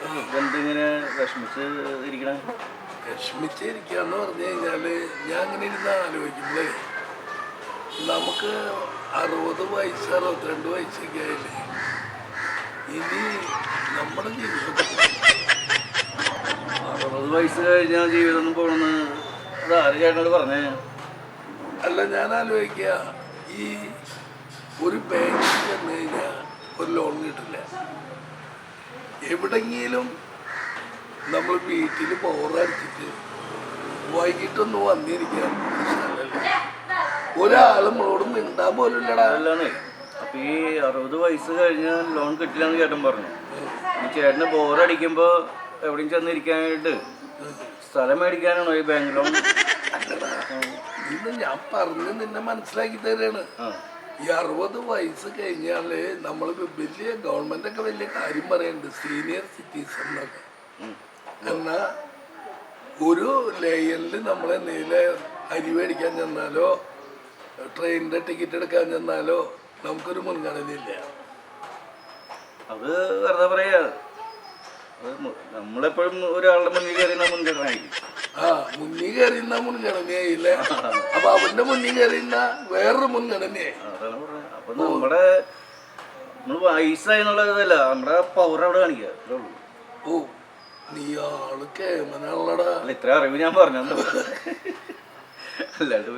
എന്തിങ്ങനെ വിഷമിച്ച് ഇരിക്കണേ? വിഷമിച്ചിരിക്കാന്ന് പറഞ്ഞു കഴിഞ്ഞാൽ ഞാൻ അങ്ങനെ ഇരുന്ന് ആലോചിക്കുമ്പോഴേ നമുക്ക് അറുപത് വയസ്സ് അറുപത്തിരണ്ട് വയസ്സൊക്കെ ആയില്ലേ? ഇനി നമ്മുടെ ജീവിതം അറുപത് വയസ്സ് കഴിഞ്ഞാൽ ജീവിതം ഒന്നും പോണെന്ന് അത് ആര് ചേട്ടനോട് പറഞ്ഞേ? അല്ല ഞാൻ ആലോചിക്കുക. ഈ ഒരു ബാങ്കിൽ ചെന്ന് കഴിഞ്ഞാൽ ഒരു ലോൺ കിട്ടില്ല. എവിടെങ്കിലും നമ്മൾ വീട്ടിൽ ബോറടിച്ചിട്ട് വൈകിട്ടൊന്ന് വന്നിരിക്കാൻ ഒരാൾ നമ്മളോട് മിണ്ടാൻ പോലും ഇല്ലടാ. അപ്പൊ ഈ അറുപത് വയസ്സ് കഴിഞ്ഞാൽ ലോൺ കിട്ടില്ല എന്ന് ചേട്ടൻ പറഞ്ഞു. ചേട്ടന് ബോറടിക്കുമ്പോ എവിടെയും ചെന്നിരിക്കാനായിട്ട് സ്ഥലം മേടിക്കാനാണോ ഈ ബാങ്ക് ലോൺ ഇന്ന് ഞാൻ പറഞ്ഞ് നിന്നെ മനസ്സിലാക്കി തരാണ്. ആ. ഈ അറുപത് വയസ്സ് കഴിഞ്ഞാൽ നമ്മൾ വലിയ ഗവൺമെന്റ് ഒക്കെ വലിയ കാര്യം പറയുന്നുണ്ട് സീനിയർ സിറ്റിസൺ എന്നൊക്കെ. എന്നാ ഒരു ലെയറിൽ നമ്മൾ എന്തെങ്കിലും അരി മേടിക്കാൻ ചെന്നാലോ ട്രെയിനിന്റെ ടിക്കറ്റ് എടുക്കാൻ ചെന്നാലോ നമുക്കൊരു മുൻഗണനയില്ല. അത് വെറുതെ പറയാ. നമ്മളെപ്പോഴും ഒരാളുടെ മുന്നിൽ കയറി മുൻഗണനയായിരിക്കും ആ മുന്നിൽ കയറിയുന്ന മുൻഗണനയായില്ലേ? അപ്പൊ അവന്റെ മുന്നിൽ കയറിയുന്ന വേറൊരു മുൻഗണനയായി. അപ്പൊ നമ്മുടെ എന്നുള്ളതല്ല പവർ അവിടെ കാണിക്കുക ഉള്ളൂ. ഓ നീ ആൾ കേമനാളടാ അല്ല ഇത്ര അറിവ് ഞാൻ പറഞ്ഞു അല്ലാണ്ട്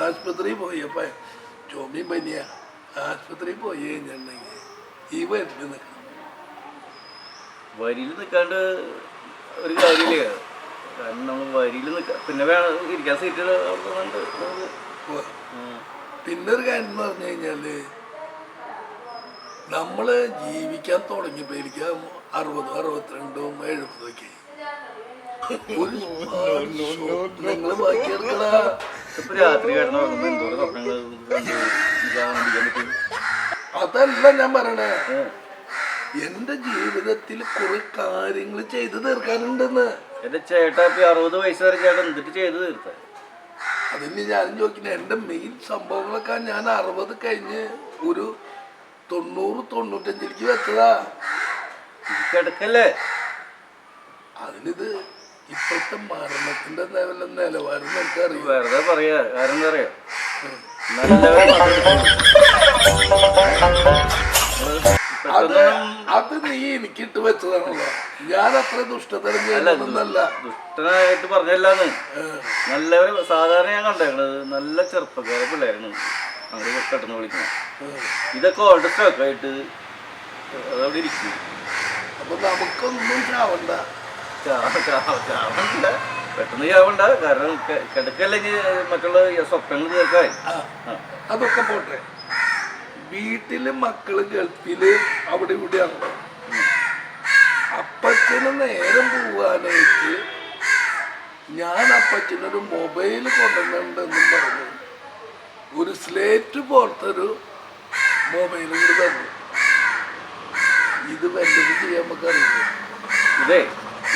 ആശുപത്രി പോയപ്പ ചോമി പനിയ. ആശുപത്രി പോയി കഴിഞ്ഞിട്ടുണ്ടെങ്കിൽ ഈ വരിൽ നിൽക്കണം വരിയിൽ നിൽക്കാണ്ട് ഒരു കാര്യമില്ല കാരണം നമ്മൾ വരിയിൽ നിൽക്കാം പിന്നെ വേണം ഇരിക്കാൻ സീറ്റ്. പിന്നെ ഒരു കാര്യം എന്ന് പറഞ്ഞു കഴിഞ്ഞാൽ നമ്മൾ ജീവിക്കാൻ തുടങ്ങിയപ്പോ എനിക്ക് അറുപത് അറുപത്തിരണ്ടും എഴുപതും ഒക്കെ ഒരു നിങ്ങൾ രാത്രി നിൽക്കാൻ പറ്റും. അതല്ല ഞാൻ പറയണേ. എന്റെ ജീവിതത്തിൽ കുറെ കാര്യങ്ങൾ ചെയ്തു തീർക്കാനുണ്ടെന്ന്. എന്റെ ചേട്ടാ ഇപ്പൊ അറുപത് വയസ്സ് വരെ ചേട്ടൻ എന്നിട്ട് ചെയ്തു തീർത്ത. അതിന് ഞാൻ ചോദിക്കുന്നത് എന്റെ മെയിൻ സംഭവങ്ങളൊക്കെ ഞാൻ അറുപത് കഴിഞ്ഞ് ഒരു തൊണ്ണൂറ് തൊണ്ണൂറ്റഞ്ചിലേക്ക് വെച്ചതാ. കിടക്കല്ലേ? അതിനിത് ഇപ്പോഴത്തെ മരണത്തിന്റെ നിലവാരം എനിക്കറിയാം വെറുതെ പറയാ കാരണം എന്താ പറയാ നല്ലവരെ അത് അത് നീ എനിക്കിട്ട് വെച്ചതാണല്ലോ. ഞാൻ അത്ര ദുഷ്ടതരം ദുഷ്ടനായിട്ട് പറഞ്ഞല്ലാന്ന്. നല്ലവരെ സാധാരണ ഞാൻ കണ്ടേക്കണത് നല്ല ചെറുപ്പക്കാരെ പിള്ളേരാണ്. അവർ പെട്ടെന്ന് വിളിക്കണം. ഇതൊക്കെ ഓൾഡ് സ്റ്റോക്ക് ആയിട്ട് അതവിടെ ഇരിക്കും. അപ്പൊ നമുക്കൊന്നും ചാവണ്ട. ചാവ- ചാവ- ചാവണ്ട. പെട്ടെന്ന് ചാവണ്ട. കാരണം കിടക്കല്ലെങ്കിൽ മറ്റുള്ള സ്വപ്നങ്ങൾ തീർക്കാൻ. അതൊക്കെ പോട്ടെ. വീട്ടിൽ മക്കൾ ഗൾഫിൽ അവിടെ ഇവിടെയാണല്ലോ അപ്പച്ചന് നേരം പോവാനായിട്ട് ഞാൻ അപ്പച്ചനൊരു മൊബൈൽ കൊണ്ടുവന്നിട്ടുണ്ടെന്നും പറഞ്ഞു. ഒരു സ്ലേറ്റ് പോലത്തെ ഒരു മൊബൈൽ കൂടി തന്നു. ഇത് വല്ലതും ചെയ്യാൻ നമുക്കറിയില്ല. ഇതേ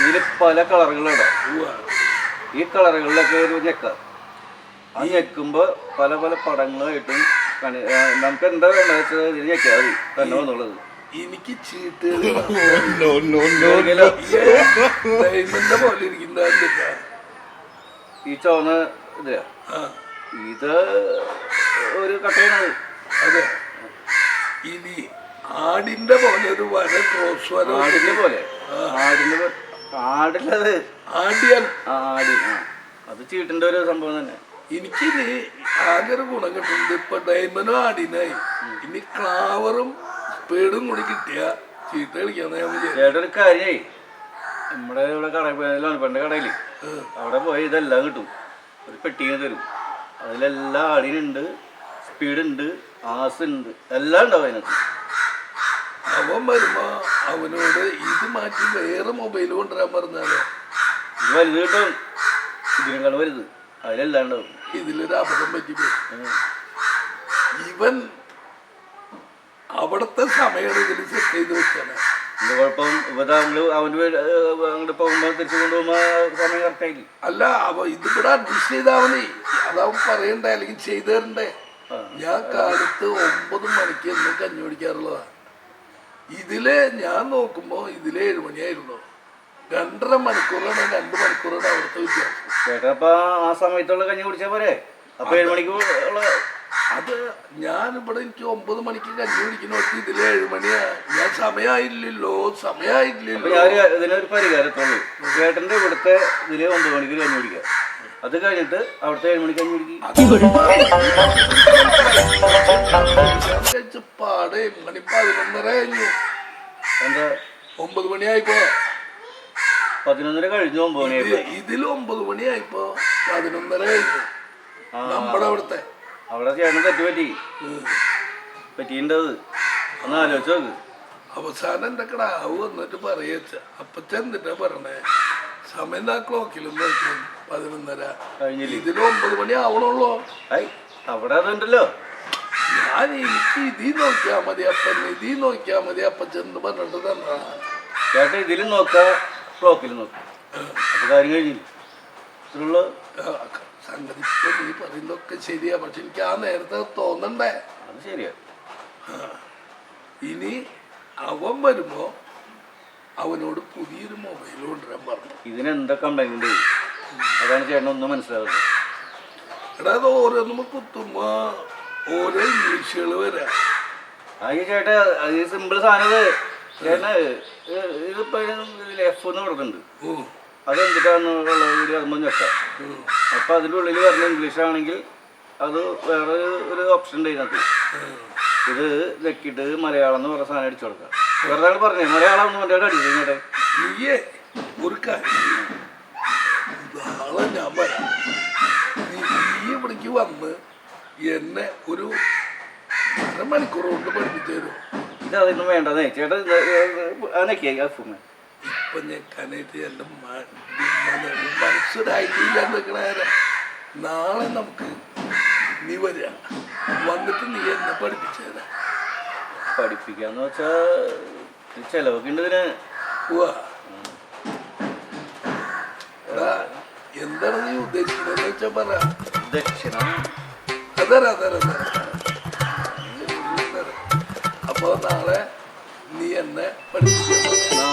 ഇതിൽ പല കളറുകളുണ്ട്. ഈ കളറുകളിലൊക്കെ ഒരു ഞെക്ക. ആ ഞെക്കുമ്പോ പല പല പടങ്ങളായിട്ടും നമുക്ക് എന്താ വേണ്ടത് വെച്ചാൽ ഇതിൽ ഞെക്കിയാൽ മതി. തന്നെ വന്നുള്ളത് എനിക്ക് ചീട്ടുകൾ പോലെ ഇരിക്കുന്ന ഈ ചോന്ന ഇതാ ഇത് ഒരു കട്ടയാണ് അതെ. ഇനി ആടിന്റെ പോലെ ഒരു വര ക്രോസ് വര ആടിന്റെ പോലെ. ആടിന്റെ ആടില്ലത്. ആടിയാൽ ആടി. ആ. അത് ചീട്ടിന്റെ ഒരു സംഭവം തന്നെ. എനിക്കിനി ആകെ ഒരു ഗുണം കിട്ടുന്നത് ഇപ്പൊ ഡയമനും ആടിനായി ഇനി ക്ലാവറും പേടും കൂടി കിട്ടിയ ചീത്ത കളിക്കാന്ന് ഞാൻ ഒരു കാര്യമായി നമ്മുടെ ഇവിടെ കടയിൽ പോയ കടയിൽ കടയിൽ അവിടെ പോയി ഇതെല്ലാം കിട്ടും. ഒരു പെട്ടിയെ തരും. അതിലെല്ലാം ആടിനുണ്ട് സ്പീഡുണ്ട് ആസ് ഉണ്ട്. എല്ലാം ഉണ്ടാവും അതിനകത്ത്. അവൻ വരുമ്പോ അവനോട് ഇത് മാറ്റി വേറെ മൊബൈൽ കൊണ്ടുവരാൻ പറഞ്ഞാലോ? ഇത് വലുത് കിട്ടും. ഇതിനേക്കാൾ വലുത്. ഇതിലൊരു അബദ്ധം ഇവൻ അവിടുത്തെ സമയം ഇതിൽ സെറ്റ് ചെയ്ത് വെച്ചാണ് എന്താ കുഴപ്പം? ഇപ്പൊ അവന്റെ അങ്ങോട്ട് പോകുമ്പോ തിരിച്ചു കൊണ്ടുപോകുമ്പോ സമയം കറക്റ്റായി അല്ല അവ ഇത് ഇവിടെ അഡ്ജസ്റ്റ് ചെയ്താ മതി. അതവൻ പറയണ്ടേ അല്ലെങ്കിൽ ചെയ്തു തരണ്ടേ. ഞാൻ കാലത്ത് ഒമ്പത് മണിക്ക് എന്നും കഞ്ഞി പിടിക്കാറുള്ളതാണ് ഇതിൽ ഞാൻ നോക്കുമ്പോ ഇതിലെ ഏഴ് മണിയായിരുന്നു. രണ്ടര മണിക്കൂറാണ് രണ്ട് മണിക്കൂറാണ് അവിടുത്തെ വ്യത്യാസം ചേട്ടാ അപ്പൊ ആ സമയത്തുള്ള കഞ്ഞി കുടിച്ചാ പോരെ? അപ്പൊ ഏഴ് മണിക്ക് ഉള്ള അത് ഞാൻ ഇവിടെ എനിക്ക് ഒമ്പത് മണിക്ക് കഞ്ഞി കുടിക്കുന്ന. ഇതിൽ ഏഴ് മണിയാ. ഞാൻ സമയമായില്ലല്ലോ സമയമായില്ലല്ലോ ഞാൻ ഇതിനൊരു പരിഹാരത്തുള്ളൂ ചേട്ടന്റെ ഇവിടുത്തെ ഇതിൽ ഒമ്പത് മണിക്ക് കഞ്ഞി കുടിക്കുക അത് കഴിഞ്ഞിട്ട് അവിടുത്തെ ഏഴ് മണിക്ക് കഞ്ഞി കുടിക്കും. പാടെ മണി പതിനൊന്നര കഴിഞ്ഞു. എന്താ? ഒമ്പത് മണിയായിപ്പോ. പതിനൊന്നര കഴിഞ്ഞു ഒമ്പത് മണിയായി ഇതിൽ ഒമ്പത് മണിയായിപ്പോ പതിനൊന്നര കഴിഞ്ഞു. നമ്മുടെ അവിടുത്തെ. അവിടെ ചേട്ടൻ തെറ്റ് പറ്റി. പറ്റീണ്ടത് ഒന്ന് ആലോചിച്ച് നോക്ക്. അവസാനം എന്റെ കിടാവ് വന്നിട്ട് പറയച്ച അപ്പച്ച എന്തിട്ടാ പറഞ്ഞേ? സമയം ആ ക്ലോക്കിലും പതിനൊന്നര. കഴിഞ്ഞില്ലേ? ഇതിൽ ഒമ്പത് മണി ആവണല്ലോ അവിടെ അതുണ്ടല്ലോ. ഞാൻ എനിക്ക് ഇതീ നോക്കിയാ മതി അപ്പൻ ഇതീ നോക്കിയാ മതി അപ്പച്ചെന്ന് പറഞ്ഞിട്ട് തന്നെ. ചേട്ടാ ഇതിലും നോക്ക. നോക്ക. അപ്പൊ കാര്യം കഴിഞ്ഞില്ല? ഇത്രയുള്ള സംഗതി ഇപ്പൊ നീ പറയുന്നതൊക്കെ ശരിയാ. പക്ഷെ എനിക്ക് ആ നേരത്തെ തോന്നണ്ടേ? അത് ശരിയാ. ഇനി അവൻ വരുമ്പോ അവനോട് പുതിയൊരു മൊബൈൽ കൊണ്ടുവരാൻ പറഞ്ഞു. ഇതിനെന്തൊക്കെ കംപ്ലൈന്റ് അതാണ് ചേട്ടൻ ഒന്നും മനസ്സിലാവുന്നത്. എടാ അത് ഓരോന്നും കുത്തുമ്പോ ഓരോ ഇംഗ്ലീഷുകൾ വരാ. ആ ചേട്ടാ അത് സിമ്പിൾ സാധനം ഇതിപ്പോ എഫ് എന്ന് കൊടുക്കുന്നുണ്ട് ഉം, അത് എന്തിട്ടാന്നുള്ള വീഡിയോ അതുമ്പോൾ ഞെക്കാം ഉം, അപ്പൊ അതിന്റെ ഉള്ളിൽ വരുന്ന ഇംഗ്ലീഷ് ആണെങ്കിൽ അത് വേറെ ഒരു ഓപ്ഷൻ ഉണ്ട് ഇതിനകത്ത്. ഇത് വെക്കിട്ട് മലയാളം എന്ന് പറഞ്ഞ സാധനം അടിച്ചു കൊടുക്കാം. വെറുതെ അങ്ങട് പറഞ്ഞേ മലയാളം എന്ന് പറഞ്ഞാൽ അടിച്ചു ഇങ്ങോട്ടെ ഒരു കാര്യം ഞാൻ പറയാം. നീ നീ ഇവിടേക്ക് വന്ന് എന്നെ ഒരു അരമണിക്കൂർ കൊണ്ട് പഠിപ്പിച്ചു തരും. ഇത് അതൊന്നും വേണ്ടതേ ചേട്ടാ അതൊക്കെ അഫുമ്മ ഇപ്പൊ ഞെക്കാനായിട്ട് നിൽക്കണേരെ നാളെ നമുക്ക് നീ വരിക വന്നിട്ട് നീ എന്നെ പഠിപ്പിച്ചു തരാം പഠിപ്പിക്കാന്ന് വെച്ചാ ചെലവൊക്കെ ഉണ്ട് ഇതിന്. പോവാ എടാ, എന്താണ് നീ ഉദ്ദേശിക്കുന്നത് വെച്ചാ പറ. ദക്ഷിണ അതരാ അതരാ അപ്പൊ നാളെ നീ എന്നെ പഠിപ്പിക്കാൻ